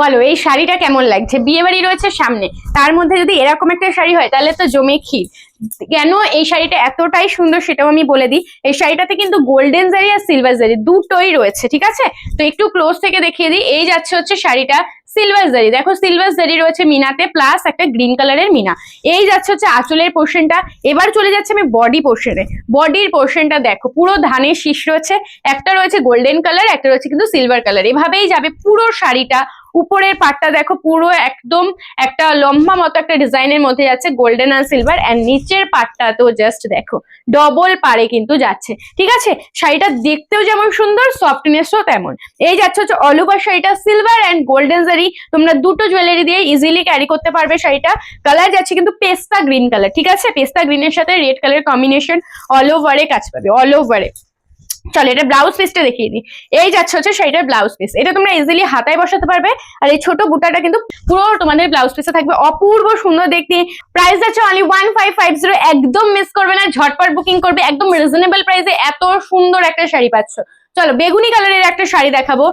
বলো, এই শাড়িটা কেমন লাগছে? বিয়ে বাড়ি রয়েছে সামনে, তার মধ্যে যদি এরকম একটা শাড়ি হয়, তাহলে তো জমে ক্ষীর। কেন এই শাড়িটা এতটাই সুন্দর সেটাও আমি বলে দিই, এই শাড়িটাতে কিন্তু গোল্ডেন জারি আর সিলভার জারি দুটোই রয়েছে, ঠিক আছে? তো একটু ক্লোজ থেকে দেখিয়ে দিই, এই যাচ্ছে হচ্ছে শাড়িটা সিলভার জারি দেখো সিলভার জারি রয়েছে মিনাতে প্লাস একটা গ্রিন কালারের মিনা। এই যাচ্ছে হচ্ছে আঁচলের পোর্শনটা এবার চলে যাচ্ছে আমি বডি পোর্শনে বডির পোর্শনটা দেখো, পুরো ধানের শীষ রয়েছে, একটা রয়েছে গোল্ডেন কালার একটা রয়েছে কিন্তু সিলভার কালার এভাবেই যাবে পুরো শাড়িটা উপরের পাটটা দেখো পুরো একদম একটা লম্বা মতো একটা ডিজাইনের মধ্যে যাচ্ছে গোল্ডেন আর সিলভার এন্ড নিচের পাটটা তো জাস্ট দেখো ডবল পারে কিন্তু যাচ্ছে, ঠিক আছে? শাড়িটা দেখতেও যেমন সুন্দর সফটনেসও তেমন। এই যাচ্ছে হচ্ছে অল ওভার শাড়িটা সিলভার অ্যান্ড গোল্ডেন জারি তোমরা দুটো জুয়েলারি দিয়ে ইজিলি ক্যারি করতে পারবে শাড়িটা। কালার যাচ্ছে কিন্তু পেস্তা গ্রিন কালার ঠিক আছে? পেস্তা গ্রিনের সাথে রেড কালার কম্বিনেশন অল ওভারে কাজ পাবে অল ওভারে চলো, এটা ব্লাউজ পিসটা দেখিয়ে দিই। এই যাচ্ছে হচ্ছে সেইটার ব্লাউজ পিস এটা তোমরা ইজিলি হাতায় বসাতে পারবে। আর এই ছোট বুটাটা কিন্তু পুরো তোমাদের ব্লাউজ পিসে থাকবে। অপূর্ব সুন্দর দেখতে। প্রাইস যাচ্ছে only one five five zero একদম মিস করবে না। ঝটপট বুকিং করবে। একদম রিজনেবল প্রাইসে এত সুন্দর একটা শাড়ি পাচ্ছ। চলো, বেগুনি কালারের একটা শাড়ি দেখাবো।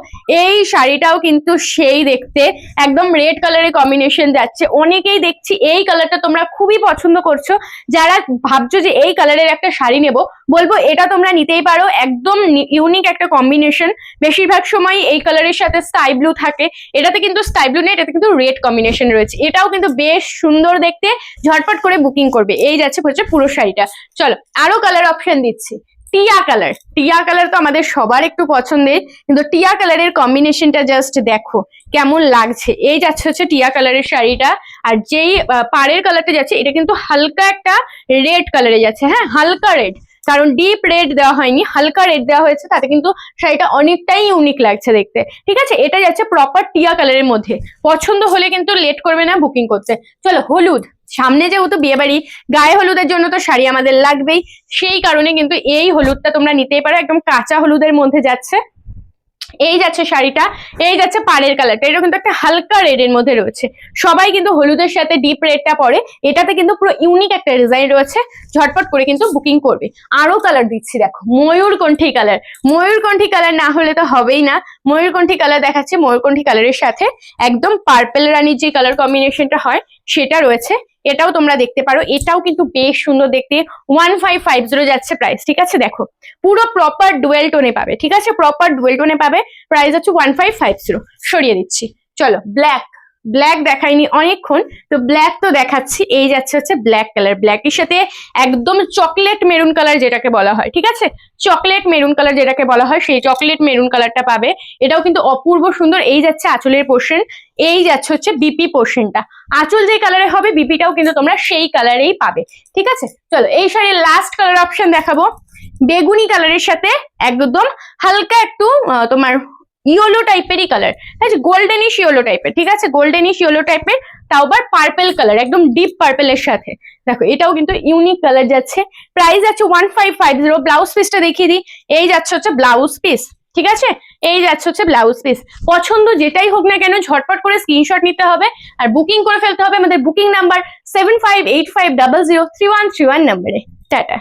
এই শাড়িটাও কিন্তু সেই দেখতে, একদম রেড কালারের কম্বিনেশন যাচ্ছে। অনেকেই দেখছি এই কালারটা তোমরা খুবই পছন্দ করছ। যারা ভাবছ যে এই কালারের একটা শাড়ি নেব, বলব এটা তোমরা নিতেই পারো। একদম ইউনিক একটা কম্বিনেশন বেশিরভাগ সময় এই কালারের সাথে স্কাই ব্লু থাকে। এটাতে কিন্তু স্কাই ব্লু নেই, এটাতে কিন্তু রেড কম্বিনেশন রয়েছে। এটাও কিন্তু বেশ সুন্দর দেখতে। ঝটপট করে বুকিং করবে। এই যাচ্ছে হচ্ছে পুরো শাড়িটা। চলো, আরও কালার অপশন দিচ্ছি। টিয়া কালার। টিয়া কালার তো আমাদের সবার একটু পছন্দের, কিন্তু টিয়া কালারের কম্বিনেশনটা জাস্ট দেখো, কেমন লাগছে। এই যাচ্ছে হচ্ছে টিয়া কালারের শাড়িটা, আর যেই পাড়ের কালারটা যাচ্ছে, এটা কিন্তু হালকা একটা রেড কালারে যাচ্ছে হ্যাঁ হালকা রেড কারণ ডিপ রেড দেওয়া হয়নি, হালকা রেড দেওয়া হয়েছে, তাতে কিন্তু শাড়িটা অনেকটাই ইউনিক লাগছে দেখতে। ঠিক আছে? এটা যাচ্ছে প্রপার টিয়া কালারের মধ্যে। পছন্দ হলে কিন্তু লেট করবে না বুকিং করতে। চলো, হলুদ। সামনে যেহেতু বিয়ে বাড়ি গায়ে হলুদের জন্য তো শাড়ি আমাদের লাগবেই। সেই কারণে কিন্তু এই হলুদটা তোমরা নিতেই পারো। একদম কাঁচা হলুদের মধ্যে যাচ্ছে। এই যাচ্ছে শাড়িটা, এই যাচ্ছে পাড়ের কালারটা এটা কিন্তু একটা হালকা রেড এর মধ্যে রয়েছে। সবাই কিন্তু হলুদের সাথে ডিপ রেডটা পরে, এটাতে কিন্তু পুরো ইউনিক একটা ডিজাইন রয়েছে, ঝটপট করে কিন্তু বুকিং করবে। আরও কালার দিচ্ছি দেখো, ময়ূরকণ্ঠী কালার ময়ূরকণ্ঠী কালার না হলে তো হবেই না। ময়ূরকণ্ঠী কালার দেখাচ্ছে, ময়ূরকণ্ঠী কালারের সাথে একদম পার্পেল রানির যে কালার কম্বিনেশনটা হয় সেটা রয়েছে। এটাও তোমরা দেখতে পারো। এটাও কিন্তু বেশ সুন্দর দেখতে। ওয়ান ফাইভ ফাইভ জিরো যাচ্ছে প্রাইস ঠিক আছে? দেখো, পুরো প্রপার ডুয়েল টোনে পাবে, ঠিক আছে? প্রপার ডুয়েল টোনে পাবে। প্রাইস হচ্ছে ওয়ান ফাইভ ফাইভ জিরো। সরিয়ে দিচ্ছি। চলো ব্ল্যাক ব্ল্যাক দেখাইনি অনেকক্ষণ। তো ব্ল্যাক তো দেখাচ্ছি, এই যাচ্ছে হচ্ছে ব্ল্যাক কালার ব্ল্যাকের সাথে একদম চকলেট মেরুন কালার যেটাকে বলা হয়, ঠিক আছে? চকলেট মেরুন কালার যেটাকে বলা হয়, সেই চকলেট মেরুন কালারটা পাবে। এটাও কিন্তু অপূর্ব সুন্দর, এই যাচ্ছে আঁচলের পোর্শন এই যাচ্ছে হচ্ছে বিপি পোর্শনটা আঁচল যে কালারে হবে বিপিটাও কিন্তু তোমরা সেই কালারেই পাবে, ঠিক আছে? চলো, এই শাড়ির লাস্ট কালার অপশন দেখাবো। বেগুনি কালারের সাথে একদম হালকা একটু তোমার ইয়েলো টাইপেরই কালার ঠিক আছে গোল্ডেনিশ ইয়েলো টাইপের ঠিক আছে? গোল্ডেনিশ ইয়েলো টাইপের তাও আবার পার্পেল কালার একদম ডিপ পার্পেলের সাথে। দেখো, এটাও কিন্তু ইউনিক কালার যাচ্ছে। প্রাইস আছে one five five zero blouse পিসটা দেখিয়ে দিই। এই যাচ্ছে হচ্ছে ব্লাউজ পিস ঠিক আছে? এই যাচ্ছে হচ্ছে ব্লাউজ পিস পছন্দ যেটাই হোক না কেন, ঝটপট করে স্ক্রিনশট নিতে হবে। আর বুকিং করে ফেলতে হবে আমাদের booking number seven five eight five double zero three one three one নাম্বারে টাটা।